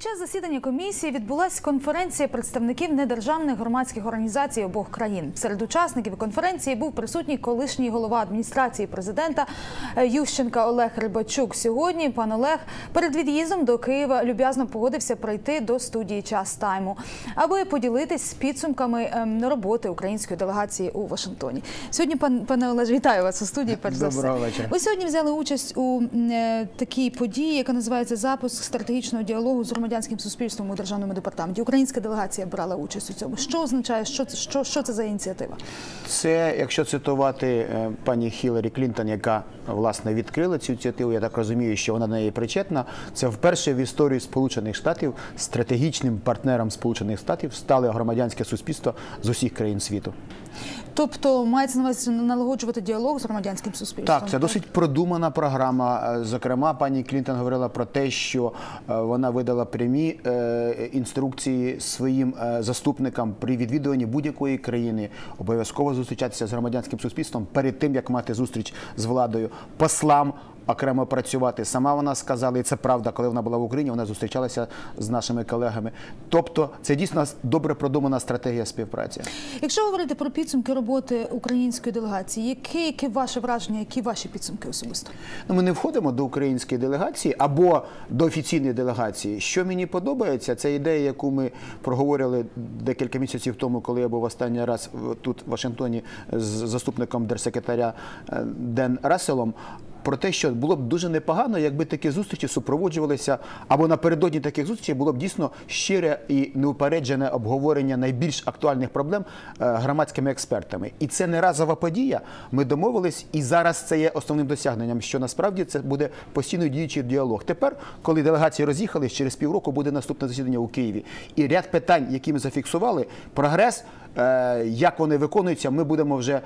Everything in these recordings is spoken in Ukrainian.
Під час засідання комісії відбулася конференція представників недержавних громадських організацій обох країн. Серед учасників конференції був присутній колишній голова адміністрації президента е, Ющенка Олег Рибачук. Сьогодні пан Олег перед від'їздом до Києва люб'язно погодився прийти до студії час тайму, аби поділитись підсумками ем, роботи української делегації у Вашингтоні. Сьогодні пан пане Олеже, вітаю вас у студії. Перш за все. Вечора. Ви сьогодні взяли участь у е, такій події, яка називається запуск стратегічного діалогу з громадянським суспільством у державному департаменті. Українська делегація брала участь у цьому. Що означає, що це що, що це за ініціатива? Це, якщо цитувати е, пані Хіларі Клінтон, яка власне відкрила цю ініціативу, я так розумію, що вона до неї причетна. Це вперше в історії Сполучених Штатів стратегічним партнером Сполучених Штатів стали громадянське суспільство з усіх країн світу. Тобто мається на увазі налагоджувати діалог з громадянським суспільством. Так, це досить продумана програма. Е, Зокрема, пані Клінтон говорила про те, що е, вона видала прямі е, інструкції своїм заступникам при відвідуванні будь-якої країни обов'язково зустрічатися з громадянським суспільством перед тим, як мати зустріч з владою, послам. Окремо працювати сама вона сказала, і це правда, коли вона була в Україні, вона зустрічалася з нашими колегами. Тобто, це дійсно добре продумана стратегія співпраці. Якщо говорити про підсумки роботи української делегації, які, які ваше враження, які ваші підсумки особисто? Ну, ми не входимо до української делегації або до офіційної делегації. Що мені подобається, це ідея, яку ми проговорили декілька місяців тому, коли я був останній раз тут в Вашингтоні з заступником держсекретаря е, Ден Расселом. Про те, що було б дуже непогано, якби такі зустрічі супроводжувалися, або напередодні таких зустрічей було б дійсно щире і неупереджене обговорення найбільш актуальних проблем е, громадськими експертами. І це не разова подія. Ми домовились, і зараз це є основним досягненням, що насправді це буде постійно діючий діалог. Тепер, коли делегації роз'їхались, через півроку буде наступне засідання у Києві. І ряд питань, які ми зафіксували, прогрес. Е, Як вони виконуються, ми будемо вже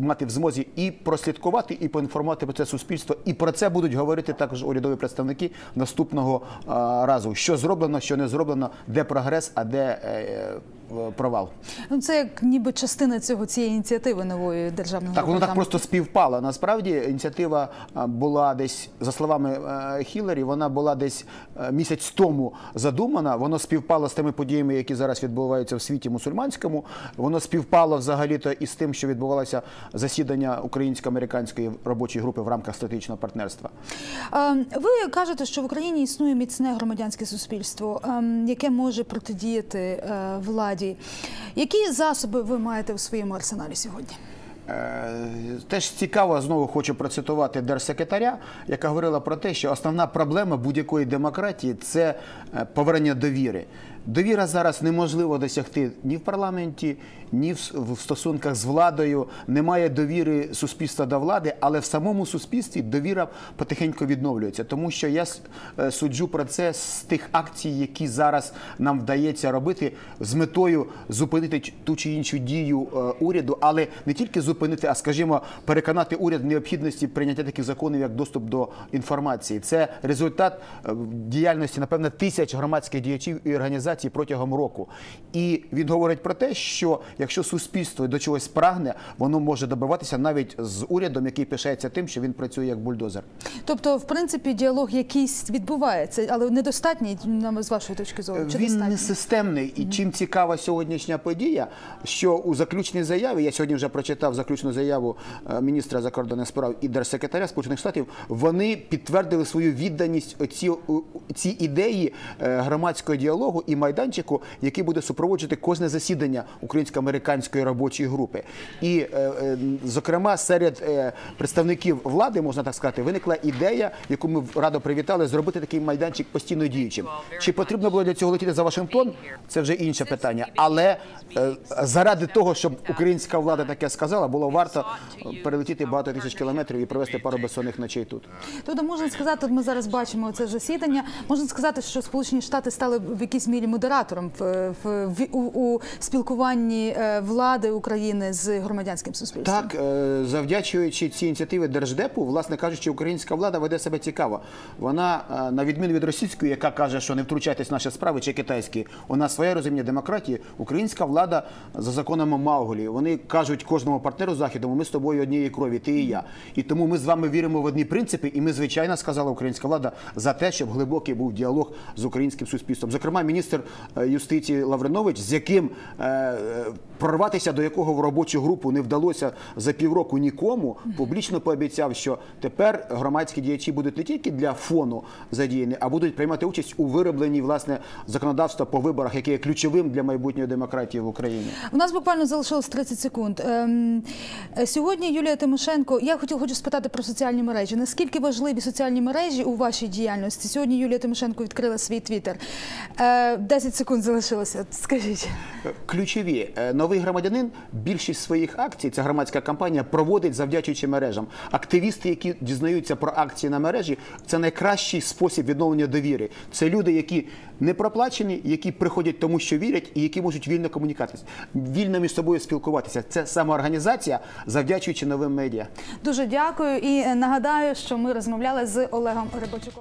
мати в змозі і прослідкувати, і поінформувати про це суспільство. І про це будуть говорити також урядові представники наступного е, разу. Що зроблено, що не зроблено, де прогрес, а де е, провал. Ну це як ніби частина цього цієї ініціативи нової державного Так, воно так просто співпало. Насправді ініціатива була десь, за словами е, Хіларі, вона була десь е, місяць тому задумана. Воно співпало з тими подіями, які зараз відбуваються в світі мусульманському. Воно співпало взагалі-то із тим, що відбувалося засідання українсько-американської робочої групи в рамках стратегічного партнерства. Ем, Ви кажете, що в Україні існує міцне громадянське суспільство, ем, яке може протидіяти е, владі. Які засоби ви маєте у своєму арсеналі сьогодні? Е, Теж цікаво, знову хочу процитувати держсекретаря, яка говорила про те, що основна проблема будь-якої демократії це е, повернення довіри. Довіра зараз неможливо досягти ні в парламенті, ні в стосунках з владою. Немає довіри суспільства до влади, але в самому суспільстві довіра потихеньку відновлюється. Тому що я е, суджу про це з тих акцій, які зараз нам вдається робити з метою зупинити ту чи іншу дію е, уряду, але не тільки зупинити, а скажімо, переконати уряд в необхідності прийняття таких законів, як доступ до інформації. Це результат е, діяльності, напевно, тисяч громадських діячів і організацій протягом року. І він говорить про те, що якщо суспільство до чогось прагне, воно може добиватися навіть з урядом, який пишається тим, що він працює як бульдозер. Тобто, в принципі, діалог якийсь відбувається, але недостатній з вашої точки зору. Чи Він достатній? не системний. І чим цікава сьогоднішня подія, що у заключній заяві, я сьогодні вже прочитав заключну заяву е, міністра закордонних справ і держсекретаря Сполучених Штатів, вони підтвердили свою відданість оці, цій ідеї е, громадського діалогу і майданчику, який буде супроводжувати кожне засідання українсько-американської робочої групи. І, е, е, зокрема, серед е, представників влади, можна так сказати, виникла ідея, яку ми радо привітали, зробити такий майданчик постійно діючим. Чи потрібно було для цього летіти за Вашингтон? Це вже інше питання. Але заради того, щоб українська влада таке сказала, було варто перелетіти багато тисяч кілометрів і провести пару безсонних ночей тут. Тобто можна сказати, ми зараз бачимо це засідання. Можна сказати, що Сполучені Штати стали в якійсь мірі модератором в, в, в у, у спілкуванні е, влади України з громадянським суспільством. Так, е, завдячуючи цій ініціативі Держдепу, власне кажучи, українська влада веде себе цікаво. Вона, е, на відміну від російської, яка каже, що не втручайтесь в наші справи, чи китайської, у нас своє розуміння демократії. Українська влада за законами Мауглі. Вони кажуть кожному партнеру західному, ми з тобою однієї крові, ти і я. І тому ми з вами віримо в одні принципи, і ми, звичайно, сказала українська влада за те, щоб глибокий був діалог з українським суспільством. Зокрема, міністр е, юстиції Лавринович, з яким е, е, прорватися до якого в робочу групу не вдалося за півроку нікому, публічно пообіцяв, що тепер громадські діячі будуть не тільки для фону задіяні, а будуть приймати участь у виробленні власне законодавства по виборах, яке є ключовим для майбутньої демократії в Україні. У нас буквально залишилось 30 секунд. Ем, сьогодні Юлія Тимошенко. Я хотів хочу спитати про соціальні мережі. Наскільки важливі соціальні мережі у вашій діяльності? Сьогодні Юлія Тимошенко відкрила свій твіттер. Е, 10 секунд залишилося. Скажіть. Ключові Е, новий громадянин більшість своїх акцій, ця громадська кампанія проводить завдячуючи мережам. Активісти, які дізнаються про акції на мережі, це найкращий спосіб відновлення довіри. Це люди, які не проплачені, які приходять тому, що вірять, і які можуть вільно комунікатися, вільно між собою спілкуватися. Це самоорганізація, завдячуючи новим медіа. Дуже дякую і е, нагадаю, що ми розмовляли з Олегом Рибачуком.